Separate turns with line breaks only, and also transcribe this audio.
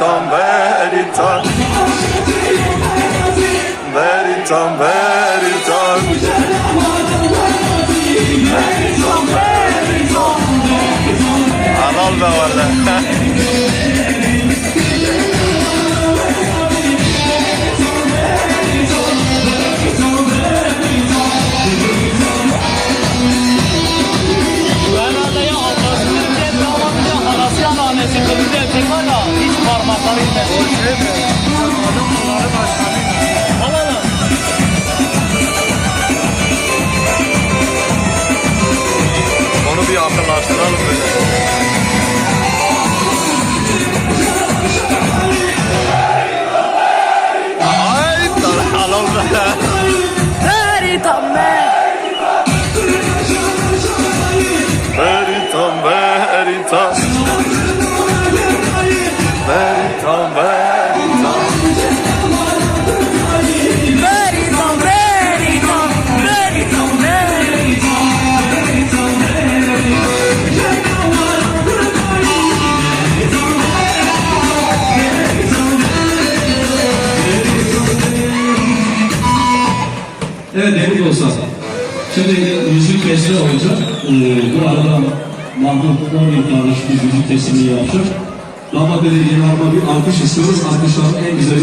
Veritan, veritan Veritan, veritan Anal da var da.
annesi kırmızı erkek var ya hiç parmakları inmez. Vallahi.
Onu bir akıllaştıralım böyle.
Evet değerli dostlar. Şimdi müzik teslimi olacak. Ee, bu arada Mahmut 10 yıllarlık bir müzik teslimi yapacak. Damat Belediye'nin bir alkış istiyoruz. Alkışların en güzel